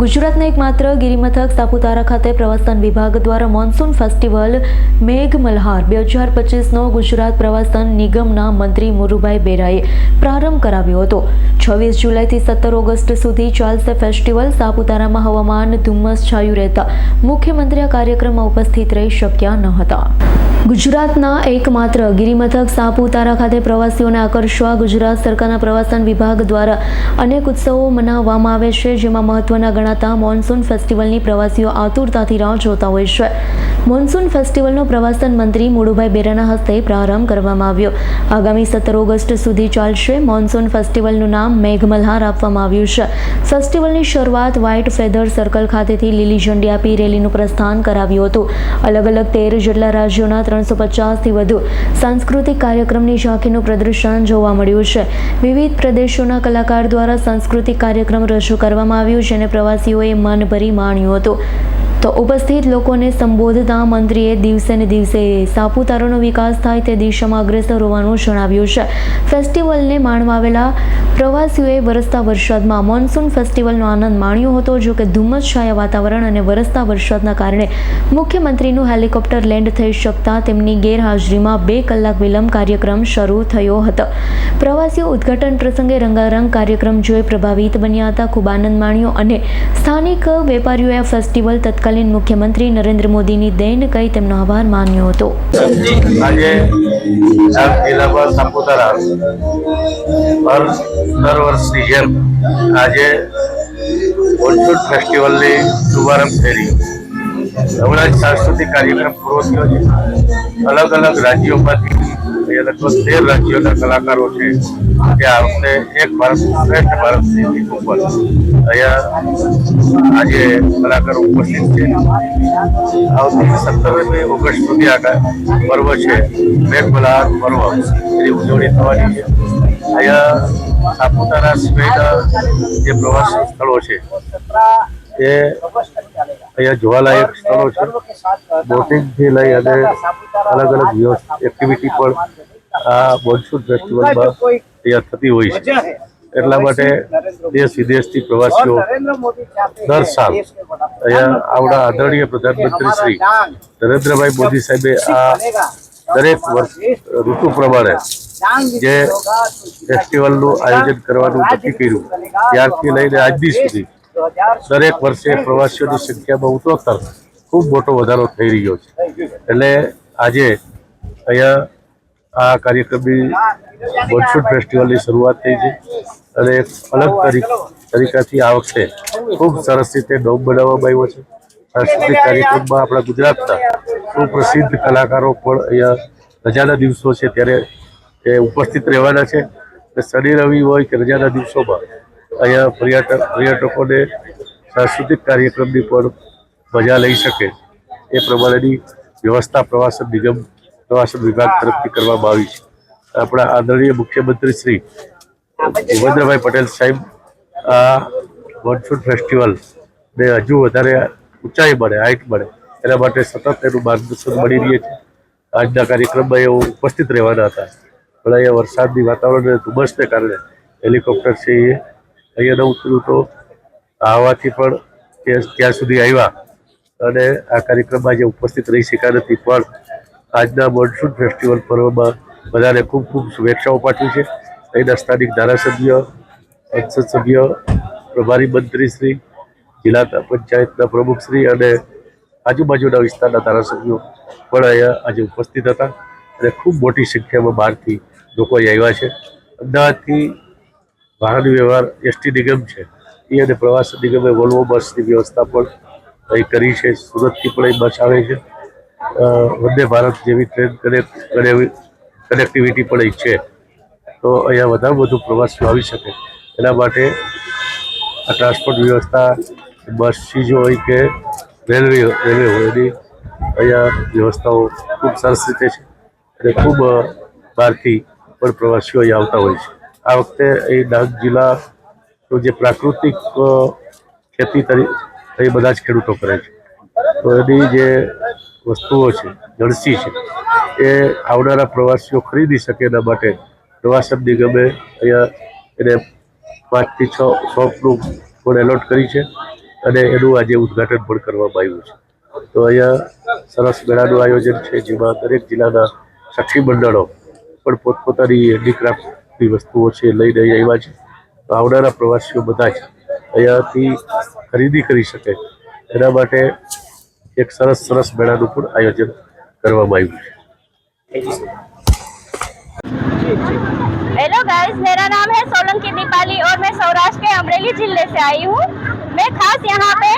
ગુજરાતના એકમાત્ર ગિરિમથક સાપુતારા ખાતે પ્રવાસન વિભાગ દ્વારા મોન્સૂન ફેસ્ટિવલ મેઘ મલ્હાર બે હજાર પચીસનો ગુજરાત પ્રવાસન નિગમના મંત્રી મુરુભાઈ બેરાએ પ્રારંભ કરાવ્યો હતો. છવ્વીસ જુલાઈથી સત્તર ઓગસ્ટ સુધી ચાલશે ફેસ્ટિવલ. સાપુતારામાં હવામાન ધુમ્મસ છાયું રહેતા મુખ્યમંત્રી આ કાર્યક્રમમાં ઉપસ્થિત રહી શક્યા ન હતા. ગુજરાતના એકમાત્ર ગિરિમથક સાપુતારા ખાતે પ્રવાસીઓને આકર્ષવા ગુજરાત સરકારના પ્રવાસન વિભાગ દ્વારા અનેક ઉત્સવો મનાવવામાં આવે છે, જેમાં મહત્વના ગણાતા મોન્સૂન ફેસ્ટિવલની પ્રવાસીઓ આતુરતાથી રાહ જોતા હોય છે. મોન્સૂન ફેસ્ટિવલનો પ્રવાસન મંત્રી મુળુભાઈ બેરાના હસ્તે પ્રારંભ કરવામાં આવ્યો. આગામી સત્તર ઓગસ્ટ સુધી ચાલશે મોન્સૂન ફેસ્ટિવલનું નામ મેઘમલ્હાર આપવામાં આવ્યું છે. ફેસ્ટિવલની શરૂઆત વ્હાઇટ ફેધર સર્કલ ખાતેથી લીલી ઝંડી આપી રેલીનું પ્રસ્થાન કરાવ્યું હતું. અલગ અલગ તેર જેટલા રાજ્યોના ત્રણસો પચાસથી વધુ સાંસ્કૃતિક કાર્યક્રમની ઝાંખીનું પ્રદર્શન જોવા મળ્યું છે. વિવિધ પ્રદેશોના કલાકાર દ્વારા સાંસ્કૃતિક કાર્યક્રમ રજૂ કરવામાં આવ્યું, જેને પ્રવાસીઓએ મન ભરી માણ્યું હતું. તો ઉપસ્થિત લોકોને સંબોધતા મંત્રીએ દિવસે ને દિવસે સાપુતારાનો વિકાસ થાય તે દિશામાં અગ્રેસર હોવાનું જણાવ્યું છે. ફેસ્ટિવલને માણવા આવેલા પ્રવાસીઓએ વરસતા વરસાદમાં મોન્સૂન ફેસ્ટિવલનો આનંદ માણ્યો હતો, જો કે ધુમ્મસ છાયા વાતાવરણ અને વરસતા વરસાદના કારણે મુખ્યમંત્રીનું હેલિકોપ્ટર લેન્ડ થઈ શકતા તેમની ગેરહાજરીમાં બે કલાક વિલંબ કાર્યક્રમ શરૂ થયો હતો. પ્રવાસીઓ ઉદ્ઘાટન પ્રસંગે રંગારંગ કાર્યક્રમ જોઈ પ્રભાવિત બન્યા હતા, ખૂબ આનંદ માણ્યો અને સ્થાનિક વેપારીઓએ ફેસ્ટિવલ તત્કાલીન મુખ્યમંત્રી નરેન્દ્ર મોદીની દેન કહી તેમનો આભાર માન્યો હતો. જિલ્લામાં સાપુતારા પર દર વર્ષની જેમ આજે મોન્સૂન ફેસ્ટિવલની શુભારંભ થઈ રહ્યો હમણાં જ સાંસ્કૃતિક કાર્યક્રમ પૂરો થયો છે. અલગ અલગ રાજ્યોમાંથી અહીંયા લગભગ તેર રાજ્યોના કલાકારો છે. કે આ વખતે એક ભારત શ્રેષ્ઠ ભારત સ્થિતિ ઉપર અહીંયા આજે કલાકારો ઉપસ્થિત છે. આવતી સત્તરમી ઓગસ્ટ સુધી આ પર્વ છે. મેઘમલ્હાર પર્વ એની ઉજવણી થવાની છે. અહીંયા સાપુતારા સિવાયના જે પ્રવાસ સ્થળો છે, એ અહીંયા જોવાલાયક સ્થળો છે. બોટિંગથી લઈ અને અલગ અલગ એક્ટિવિટી પણ આ મોન્સૂન ફેસ્ટિવલમાં અહીંયા થતી હોય છે. એટલા માટે દેશ વિદેશથી પ્રવાસીઓ દર સાલ અહીંયા આવડા આદરણીય પ્રધાનમંત્રી શ્રી નરેન્દ્રભાઈ મોદી સાહેબે આ દરેક વર્ષ ઋતુ પ્રમાણે જે ફેસ્ટિવલનું આયોજન કરવાનું નક્કી કર્યું. ત્યારથી લઈને આજની સુધી દરેક વર્ષે પ્રવાસીઓની સંખ્યામાં ઉત્તરોત્તર ખૂબ મોટો વધારો થઈ રહ્યો છે. એટલે આજે અહીંયા આ કાર્યક્રમની મોન્સૂન ફેસ્ટિવલની શરૂઆત થઈ છે. અને એક અલગ તરીક તરીકાથી આ વખતે ખૂબ સરસ રીતે ડોમ બનાવવામાં આવ્યો છે. સાંસ્કૃતિક કાર્યક્રમમાં આપણા ગુજરાતના સુપ્રસિદ્ધ કલાકારો પણ અહીંયા રજાના દિવસો છે, ત્યારે એ ઉપસ્થિત રહેવાના છે. શનિ રવિ હોય કે રજાના દિવસોમાં અહીંયા પર્યટક, પર્યટકોને સાંસ્કૃતિક કાર્યક્રમની પણ મજા લઈ શકે. એ પ્રમાણેની વ્યવસ્થા પ્રવાસન નિગમ, પ્રવાસન વિભાગ તરફથી કરવામાં આવી છે. આપણા આદરણીય મુખ્યમંત્રી શ્રી ભૂપેન્દ્રભાઈ પટેલ સાહેબ આ મોન્સૂન ફેસ્ટિવલ ને હજુ વધારે ઊંચાઈ મળે હાઇટ મળે, એના માટે સતત એનું માર્ગદર્શન મળી રહે છે. આજના કાર્યક્રમમાં એઓ ઉપસ્થિત રહેવાના હતા. પણ અહીંયા વરસાદની વાતાવરણ અને ધુમ્મસને કારણે હેલિકોપ્ટર છે એ અહીંયા ન ઉતર્યું તો આવવાથી પણ ત્યાં સુધી આવ્યા. અને આ કાર્યક્રમમાં જે ઉપસ્થિત રહી શક્યા નથી, પણ આજના મોન્સૂન ફેસ્ટિવલ પર્વમાં બધાને ખૂબ ખૂબ શુભેચ્છાઓ પાઠવી છે. અહીંના સ્થાનિક ધારાસભ્ય સંસદ સભ્ય, પ્રભારી મંત્રી શ્રી, જિલ્લા પંચાયતના પ્રમુખશ્રી અને આજુબાજુના વિસ્તારના ધારાસભ્યો પણ અહીંયા આજે ઉપસ્થિત હતા. અને ખૂબ મોટી સંખ્યામાં બહારથી લોકો અહીં આવ્યા છે. અમદાવાદથી વાહન વ્યવહાર એસટી નિગમ છે. એ અને પ્રવાસ નિગમે વોલ્વો બસની વ્યવસ્થા પણ અહીં કરી છે. સુરતથી પણ અહીં બસ આવે છે. વંદે ભારત જેવી ટ્રેન કનેક્ટ કનેક્ટિવિટી પણ અહીં છે. તો અહીંયા વધારે વધુ પ્રવાસીઓ આવી શકે. એના માટે આ ટ્રાન્સપોર્ટ વ્યવસ્થા, બસથી સીજો હોય કે રેલવે રેલવે હોય એની અહીંયા વ્યવસ્થાઓ ખૂબ સરસ રીતે છે. અને ખૂબ બહારથી પણ પ્રવાસીઓ અહીં આવતા હોય છે. આ વખતે અહીં ડાંગ જિલ્લાનું જે પ્રાકૃતિક ખેતી તરી, એ બધા જ ખેડૂતો કરે છે. તો એની જે વસ્તુઓ છે, જળસી છે, એ આવનારા પ્રવાસીઓ ખરીદી શકે એના માટે પ્રવાસન નિગમે અહીંયા એને પાંચથી છ શોપનું પણ એલોટ કરી છે અને એનું આજે ઉદ્ઘાટન પણ કરવામાં આવ્યું છે. તો અહીંયા સરસ મેળાનું આયોજન છે, જેમાં દરેક જિલ્લાના સખી મંડળો પણ પોતપોતાની હેન્ડીક્રાફ્ટની વસ્તુઓ છે લઈને અહીં આવ્યા છે તો આવનારા પ્રવાસીઓ બધા જ અહીંયાથી ખરીદી કરી શકે એના માટે એક સરસ સરસ મેળાનું પણ આયોજન કરવામાં આવ્યું છે हेलो गाइस मेरा नाम है सोलंकी दीपाली और मैं सौराष्ट्र के अमरेली जिले से आई हूँ मैं खास यहाँ पे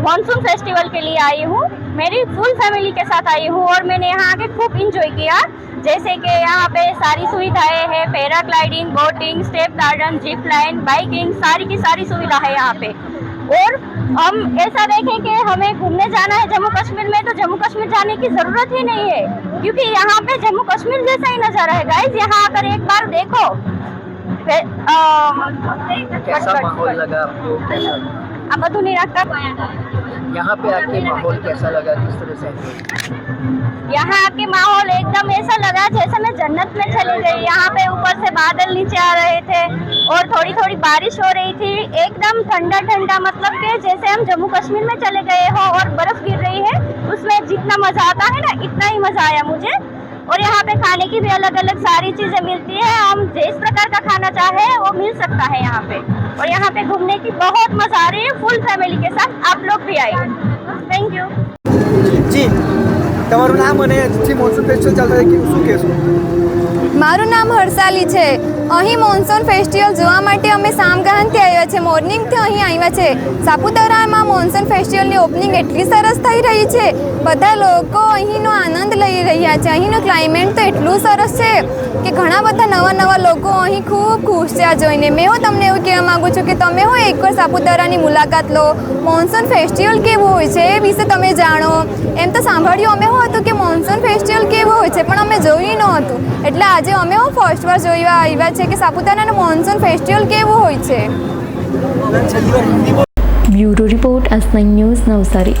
मानसून फेस्टिवल के लिए आई हूँ मेरी फुल फैमिली के साथ आई हूँ और मैंने यहाँ आके खूब इंजॉय किया जैसे कि यहाँ पे सारी सुविधाएं हैं paragliding boating step garden zip line biking सारी की सारी सुविधा है यहाँ पे और हम ऐसा देखें कि हमें घूमने जाना है जम्मू कश्मीर में तो जम्मू कश्मीर जाने की जरूरत ही नहीं है क्योंकि यहाँ पे जम्मू कश्मीर जैसा ही नजारा है गाइस यहाँ आकर एक बार देखो फे- अम, कैसा माहौल लगा आपको कैसा આ બધું નહીં રાખતા यहाँ पे आके माहौल कैसा लगा किस तरह से? यहाँ आके माहौल एकदम ऐसा लगा जैसे मैं जन्नत में चली गई। यहाँ पे ऊपर से बादल नीचे आ रहे थे और थोड़ी थोड़ी बारिश हो रही थी। एकदम ठंडा ठंडा मतलब के जैसे हम जम्मू कश्मीर में चले गए हो और बर्फ़ गिर रही है, उसमें जितना मज़ा आता है ना, इतना ही मज़ा आया मुझे। और यहाँ पे खाने की भी अलग अलग सारी चीज़ें मिलती है। हम जिस प्रकार का खाना चाहे, वो मिल सकता है यहाँ पे। और यहाँ पे घूमने की बहुत मजा आ रही है फुल फैमिली के साथ आप लोग भी आइए थैंक यू જી તમારું નામ અને જે મોન્સૂન ફેસ્ટિવલ ચાલતો હોય કે શું કહેશો મારું નામ હર્ષાલી છે અહીં મોન્સૂન ફેસ્ટિવલ જોવા માટે અમે સામગાહનથી આવ્યા છે મોર્નિંગથી અહીં આવ્યા છે સાપુતારામાં મોન્સૂન ફેસ્ટિવલની ઓપનિંગ એટલી સરસ થઈ રહી છે. બધા લોકો અહીંનો આનંદ લઈ રહ્યા છે. અહીંનું ક્લાઇમેટ તો એટલું સરસ છે કે ઘણા બધા નવા નવા લોકો અહીં ખૂબ ખુશ છે આ જોઈને. મેં હું તમને એવું કહેવા માગું છું કે તમે હું એકવાર સાપુતારાની મુલાકાત લો. મોન્સૂન ફેસ્ટિવલ કેવું હોય છે એ વિશે તમે જાણો. એમ તો સાંભળ્યું અમે શું હતું કે મોન્સૂન ફેસ્ટિવલ કેવું હોય છે, પણ અમે જોયું નહોતું. એટલે આજે અમે હું ફર્સ્ટ વાર જોઈવા આવ્યા છે કે સાપુતારાનું મોન્સૂન ફેસ્ટિવલ કેવું હોય છે? Bureau report nine news Navsari.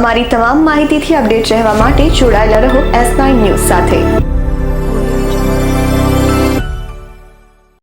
અમારી તમામ માહિતીથી અપડેટ રહેવા માટે જોડાયેલા રહો એસ નાઇન ન્યૂઝ સાથે.